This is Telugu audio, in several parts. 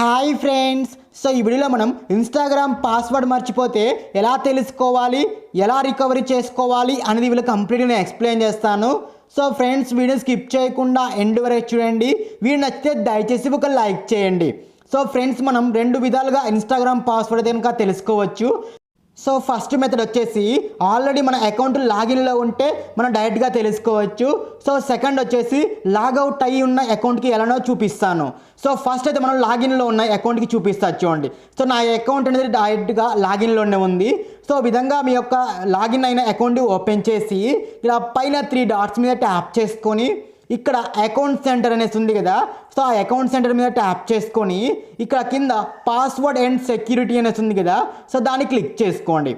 Hi friends. సో ఈ వీడియోలో మనం ఇన్స్టాగ్రామ్ పాస్వర్డ్ మర్చిపోతే ఎలా తెలుసుకోవాలి ఎలా రికవరీ చేసుకోవాలి అనేది వీళ్ళు కంప్లీట్గా నేను ఎక్స్ప్లెయిన్ చేస్తాను. సో ఫ్రెండ్స్ వీడియో స్కిప్ చేయకుండా ఎండ్ వరకు చూడండి. వీడియో నచ్చితే దయచేసి ఒక లైక్ చేయండి. సో ఫ్రెండ్స్ మనం రెండు విధాలుగా ఇన్స్టాగ్రామ్ పాస్వర్డ్ కనుక తెలుసుకోవచ్చు. సో ఫస్ట్ మెథడ్ వచ్చేసి ఆల్రెడీ మన అకౌంట్ లాగిన్లో ఉంటే మనం డైరెక్ట్గా తెలుసుకోవచ్చు. సో సెకండ్ వచ్చేసి లాగౌట్ అయ్యి ఉన్న అకౌంట్కి ఎలానో చూపిస్తాను. సో ఫస్ట్ అయితే మనం లాగిన్లో ఉన్న అకౌంట్కి చూపిస్తా చూడండి. సో నా అకౌంట్ అనేది డైరెక్ట్గా లాగిన్లోనే ఉంది. సో విధంగా మీ యొక్క లాగిన్ అయిన అకౌంట్ ఓపెన్ చేసి ఇలా పైన త్రీ డాట్స్ మీద ట్యాప్ చేసుకొని ఇక్కడ అకౌంట్ సెంటర్ అనేసి ఉంది కదా. సో ఆ అకౌంట్ సెంటర్ మీద ట్యాప్ చేసుకొని ఇక్కడ కింద పాస్వర్డ్ అండ్ సెక్యూరిటీ అనేసి ఉంది కదా. సో దాన్ని క్లిక్ చేసుకోండి.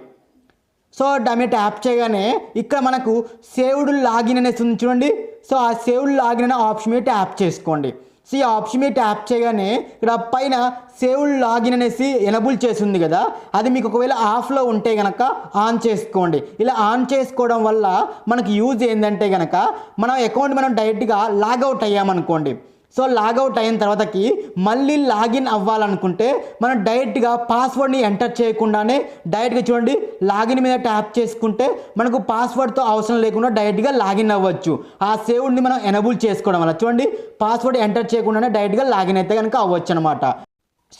సో దాని మీద ట్యాప్ చేయగానే ఇక్కడ మనకు సేవ్డ్ లాగిన్ అనేసి ఉంది చూడండి. సో ఆ సేవ్డ్ లాగిన్ అనే ఆప్షన్ మీద ట్యాప్ చేసుకోండి. సో ఆప్షన్ మీద ట్యాప్ చేయగానే ఇక్కడ పైన సేవ్ లాగిన్ అనేసి ఎనబుల్ చేసి ఉంది కదా. అది మీకు ఒకవేళ ఆఫ్లో ఉంటే కనుక ఆన్ చేసుకోండి. ఇలా ఆన్ చేసుకోవడం వల్ల మనకు యూజ్ ఏంటంటే కనుక మన అకౌంట్ మనం డైరెక్ట్గా లాగౌట్ అయ్యామనుకోండి. సో లాగౌట్ అయిన తర్వాతకి మళ్ళీ లాగిన్ అవ్వాలనుకుంటే మనం డైరెక్ట్గా పాస్వర్డ్ని ఎంటర్ చేయకుండానే డైరెక్ట్గా చూడండి లాగిన్ మీద ట్యాప్ చేసుకుంటే మనకు పాస్వర్డ్తో అవసరం లేకుండా డైరెక్ట్గా లాగిన్ అవ్వచ్చు. ఆ సేవ్డ్ని మనం ఎనబుల్ చేసుకోవడం వల్ల చూడండి పాస్వర్డ్ ఎంటర్ చేయకుండానే డైరెక్ట్గా లాగిన్ అయితే కనుక అవ్వచ్చు అనమాట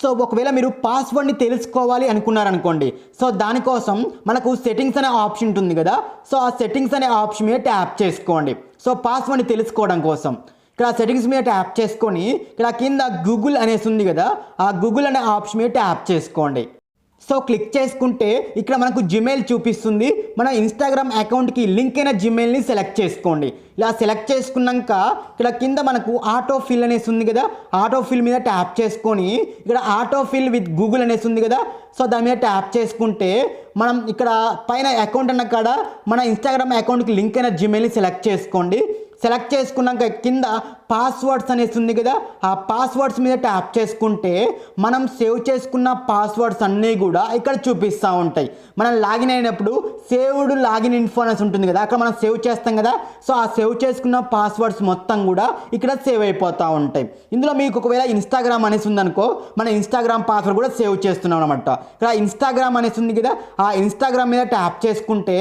సో ఒకవేళ మీరు పాస్వర్డ్ని తెలుసుకోవాలి అనుకున్నారనుకోండి సో దానికోసం మనకు సెట్టింగ్స్ అనే ఆప్షన్ ఉంటుంది కదా సో ఆ సెట్టింగ్స్ అనే ఆప్షన్ మీద ట్యాప్ చేసుకోండి. సో పాస్వర్డ్ని తెలుసుకోవడం కోసం. ఇక్కడ సెట్టింగ్స్ మీద ట్యాప్ చేసుకొని ఇక్కడ కింద గూగుల్ అనేసి ఉంది కదా ఆ గూగుల్ అనే ఆప్షన్ మీద ట్యాప్ చేసుకోండి. సో క్లిక్ చేసుకుంటే ఇక్కడ మనకు జిమెయిల్ చూపిస్తుంది. మన ఇన్స్టాగ్రామ్ అకౌంట్కి లింక్ అయిన జిమెయిల్ని సెలెక్ట్ చేసుకోండి. ఇలా సెలెక్ట్ చేసుకున్నాక ఇక్కడ కింద మనకు ఆటో ఫిల్ అనేసి ఉంది కదా ఆటో ఫిల్ మీద ట్యాప్ చేసుకొని ఇక్కడ ఆటో ఫిల్ విత్ గూగుల్ అనేసి ఉంది కదా సో దాని మీద ట్యాప్ చేసుకుంటే మనం ఇక్కడ పైన అకౌంట్ అన్న కాడ మన ఇన్స్టాగ్రామ్ అకౌంట్కి లింక్ అయిన జిమెయిల్ని సెలెక్ట్ చేసుకోండి. సెలెక్ట్ చేసుకున్నాక కింద పాస్వర్డ్స్ అనేసి ఉంది కదా ఆ పాస్వర్డ్స్ మీద ట్యాప్ చేసుకుంటే మనం సేవ్ చేసుకున్న పాస్వర్డ్స్ అన్నీ కూడా ఇక్కడ చూపిస్తూ ఉంటాయి. మనం లాగిన్ అయినప్పుడు సేవ్డ్ లాగిన్ ఇన్ఫో అనేసి ఉంటుంది కదా అక్కడ మనం సేవ్ చేస్తాం కదా సో ఆ సేవ్ చేసుకున్న పాస్వర్డ్స్ మొత్తం కూడా ఇక్కడ సేవ్ అయిపోతూ ఉంటాయి. ఇందులో మీకు ఒకవేళ ఇన్స్టాగ్రామ్ అనేసి ఉందనుకో మన ఇన్స్టాగ్రామ్ పాస్వర్డ్ కూడా సేవ్ చేస్తున్నాం అనమాట ఇక్కడ ఇన్స్టాగ్రామ్ అనేసి ఉంది కదా ఆ ఇన్స్టాగ్రామ్ మీద ట్యాప్ చేసుకుంటే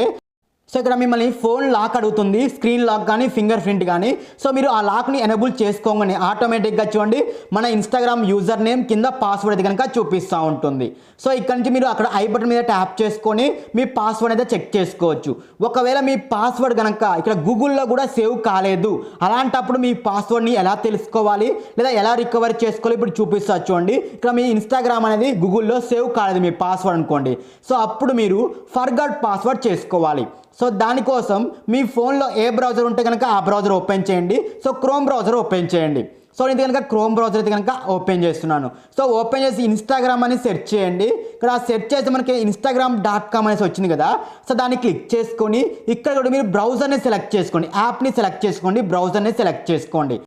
సో ఇక్కడ మిమ్మల్ని ఫోన్ లాక్ అడుగుతుంది స్క్రీన్ లాక్ కానీ ఫింగర్ ప్రింట్ కానీ. సో మీరు ఆ లాక్ని ఎనబుల్ చేసుకోగానే ఆటోమేటిక్గా చూడండి మన ఇన్స్టాగ్రామ్ యూజర్ నేమ్ కింద పాస్వర్డ్ అయితే కనుక చూపిస్తూ ఉంటుంది. సో ఇక్కడ నుంచి మీరు అక్కడ ఐ బటన్ మీద ట్యాప్ చేసుకొని మీ పాస్వర్డ్ అయితే చెక్ చేసుకోవచ్చు. ఒకవేళ మీ పాస్వర్డ్ కనుక ఇక్కడ గూగుల్లో కూడా సేవ్ కాలేదు అలాంటప్పుడు మీ పాస్వర్డ్ని ఎలా తెలుసుకోవాలి లేదా ఎలా రికవర్ చేసుకోవాలి ఇప్పుడు చూపిస్తా చూడండి. ఇక్కడ మీ ఇన్స్టాగ్రామ్ అనేది గూగుల్లో సేవ్ కాలేదు మీ పాస్వర్డ్ అనుకోండి. సో అప్పుడు మీరు ఫర్గట్ పాస్వర్డ్ చేసుకోవాలి. సో దానికోసం మీ ఫోన్లో ఏ బ్రౌజర్ ఉంటే కనుక ఆ బ్రౌజర్ ఓపెన్ చేయండి. సో క్రోమ్ బ్రౌజర్ ఓపెన్ చేయండి. సో నేను కనుక క్రోమ్ బ్రౌజర్ అయితే కనుక ఓపెన్ చేస్తున్నాను. సో ఓపెన్ చేసి ఇన్స్టాగ్రామ్ అని సెర్చ్ చేయండి. ఇక్కడ సెర్చ్ చేస్తే మనకి ఇన్స్టాగ్రామ్ డాట్ కామ్ అనేసి వచ్చింది కదా. సో దాన్ని క్లిక్ చేసుకొని ఇక్కడ కూడా మీరు బ్రౌజర్ని సెలెక్ట్ చేసుకోండి. యాప్ని సెలెక్ట్ చేసుకోండి. బ్రౌజర్ని సెలెక్ట్ చేసుకోండి.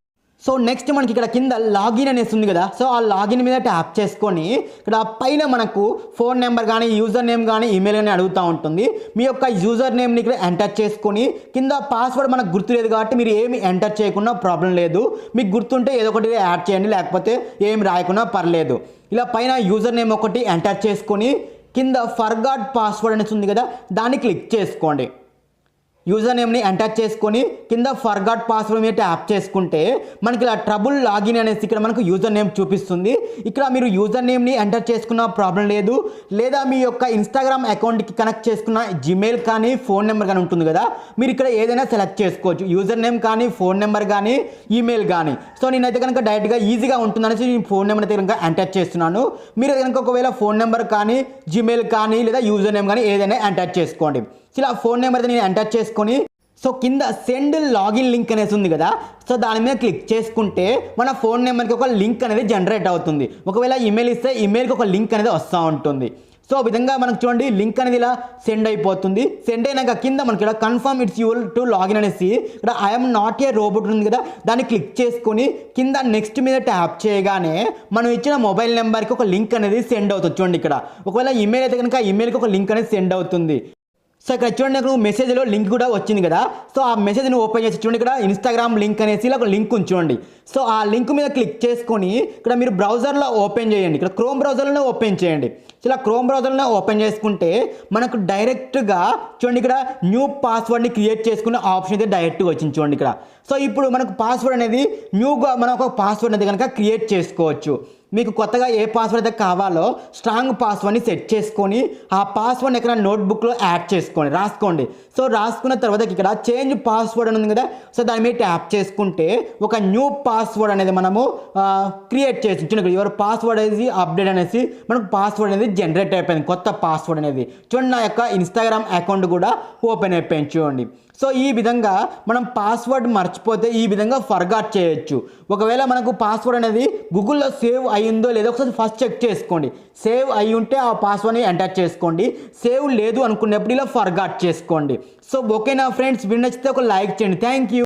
సో నెక్స్ట్ మనకి ఇక్కడ కింద లాగిన్ అనేసి ఉంది కదా. సో ఆ లాగిన్ మీద ట్యాప్ చేసుకొని ఇక్కడ పైన మనకు ఫోన్ నెంబర్ కానీ యూజర్ నేమ్ కానీ ఈమెయిల్ కానీ అడుగుతూ ఉంటుంది. మీ యొక్క యూజర్ నేమ్ని ఇక్కడ ఎంటర్ చేసుకొని కింద పాస్వర్డ్ మనకు గుర్తులేదు కాబట్టి మీరు ఏమి ఎంటర్ చేయకుండా ప్రాబ్లం లేదు. మీకు గుర్తుంటే ఏదో ఒకటి యాడ్ చేయండి లేకపోతే ఏమి రాయకుండా పర్లేదు. ఇలా పైన యూజర్ నేమ్ ఒకటి ఎంటర్ చేసుకొని కింద ఫర్గాట్ పాస్వర్డ్ అనేసి ఉంది కదా దాన్ని క్లిక్ చేసుకోండి. యూజర్ నేమ్ని ఎంటర్ చేసుకొని కింద ఫర్గాట్ పాస్వర్డ్ మీద ట్యాప్ చేసుకుంటే మనకి ఇలా ట్రబుల్ లాగిన్ అనేసి ఇక్కడ మనకు యూజర్ నేమ్ చూపిస్తుంది. ఇక్కడ మీరు యూజర్ నేమ్ని ఎంటర్ చేసుకున్న ప్రాబ్లం లేదు. లేదా మీ యొక్క ఇన్స్టాగ్రామ్ అకౌంట్కి కనెక్ట్ చేసుకున్న జిమెయిల్ కానీ ఫోన్ నెంబర్ కానీ ఉంటుంది కదా. మీరు ఇక్కడ ఏదైనా సెలెక్ట్ చేసుకోవచ్చు. యూజర్ నేమ్ కానీ ఫోన్ నెంబర్ కానీ ఈమెయిల్ కానీ. సో నేనైతే కనుక డైరెక్ట్గా ఈజీగా ఉంటుందనేసి నేను ఫోన్ నెంబర్ అయితే కనుక ఎంటర్ చేస్తున్నాను. మీరు కనుక ఒకవేళ ఫోన్ నెంబర్ కానీ జిమెయిల్ కానీ లేదా యూజర్ నేమ్ కానీ ఏదైనా ఎంటర్ చేసుకోండి. ఇలా ఫోన్ నెంబర్ అయితే నేను ఎంటర్ చేసుకొని సో కింద సెండ్ లాగిన్ లింక్ అనేసి ఉంది కదా సో దాని మీద క్లిక్ చేసుకుంటే మన ఫోన్ నెంబర్కి ఒక లింక్ అనేది జనరేట్ అవుతుంది. ఒకవేళ ఈమెయిల్ ఇస్తే ఈమెయిల్కి ఒక లింక్ అనేది వస్తూ ఉంటుంది. సో విధంగా మనకు చూడండి లింక్ అనేది ఇలా సెండ్ అయిపోతుంది. సెండ్ అయినాక కింద మనకి ఇక్కడ confirm it's you'll to login అనేసి ఇక్కడ ఐఎమ్ నాట్ ఏ రోబోట్ ఉంది కదా దాన్ని క్లిక్ చేసుకొని కింద నెక్స్ట్ మీద ట్యాప్ చేయగానే మనం ఇచ్చిన మొబైల్ నెంబర్కి ఒక లింక్ అనేది సెండ్ అవుతుంది. చూడండి ఇక్కడ. ఒకవేళ ఈమెయిల్ అయితే కనుక ఈమెయిల్కి ఒక లింక్ అనేది సెండ్ అవుతుంది. సో ఇక్కడ చూడండి నాకు మెసేజ్లో లింక్ కూడా వచ్చింది కదా. సో ఆ మెసేజ్ని ఓపెన్ చేసి చూడండి ఇక్కడ ఇన్స్టాగ్రామ్ లింక్ అనేసి ఇలా ఒక లింక్ ఉంది చూడండి. సో ఆ లింక్ మీద క్లిక్ చేసుకొని ఇక్కడ మీరు బ్రౌజర్లో ఓపెన్ చేయండి. ఇక్కడ క్రోమ్ బ్రౌజర్లోనే ఓపెన్ చేయండి. సో ఇలా క్రోమ్ బ్రౌజర్లోనే ఓపెన్ చేసుకుంటే మనకు డైరెక్ట్గా చూడండి ఇక్కడ న్యూ పాస్వర్డ్ని క్రియేట్ చేసుకునే ఆప్షన్ అయితే డైరెక్ట్గా వచ్చింది చూడండి ఇక్కడ. సో ఇప్పుడు మనకు పాస్వర్డ్ అనేది న్యూగా మనం ఒక పాస్వర్డ్ అనేది కనుక క్రియేట్ చేసుకోవచ్చు. మీకు కొత్తగా ఏ పాస్వర్డ్ అయితే కావాలో స్ట్రాంగ్ పాస్వర్డ్ని సెట్ చేసుకొని ఆ పాస్వర్డ్ని ఎక్కడ నోట్బుక్లో యాడ్ చేసుకోండి రాసుకోండి. సో రాసుకున్న తర్వాత ఇక్కడ చేంజ్ పాస్వర్డ్ అని ఉంది కదా సో దాని మీద ట్యాప్ చేసుకుంటే ఒక న్యూ పాస్వర్డ్ అనేది మనము క్రియేట్ చేసి చూడండి ఎవరు పాస్వర్డ్ అనేది అప్డేట్ అనేసి మనకు పాస్వర్డ్ అనేది జనరేట్ అయిపోయింది కొత్త పాస్వర్డ్ అనేది. చూడండి నా యొక్క ఇన్స్టాగ్రామ్ అకౌంట్ కూడా ఓపెన్ అయిపోయింది చూడండి. సో ఈ విధంగా మనం పాస్వర్డ్ మర్చిపోతే ఈ విధంగా ఫర్గాట్ చేయొచ్చు. ఒకవేళ మనకు పాస్వర్డ్ అనేది గూగుల్లో సేవ్ అయ్యిందో లేదో ఒకసారి ఫస్ట్ చెక్ చేసుకోండి. సేవ్ అయి ఉంటే ఆ పాస్వర్డ్ని ఎంటర్ చేసుకోండి. సేవ్ లేదు అనుకున్నప్పుడు ఇలా ఫర్గాట్ చేసుకోండి. సో ఓకేనా ఫ్రెండ్స్ విన్నచ్చితే ఒక లైక్ చేయండి. Thank you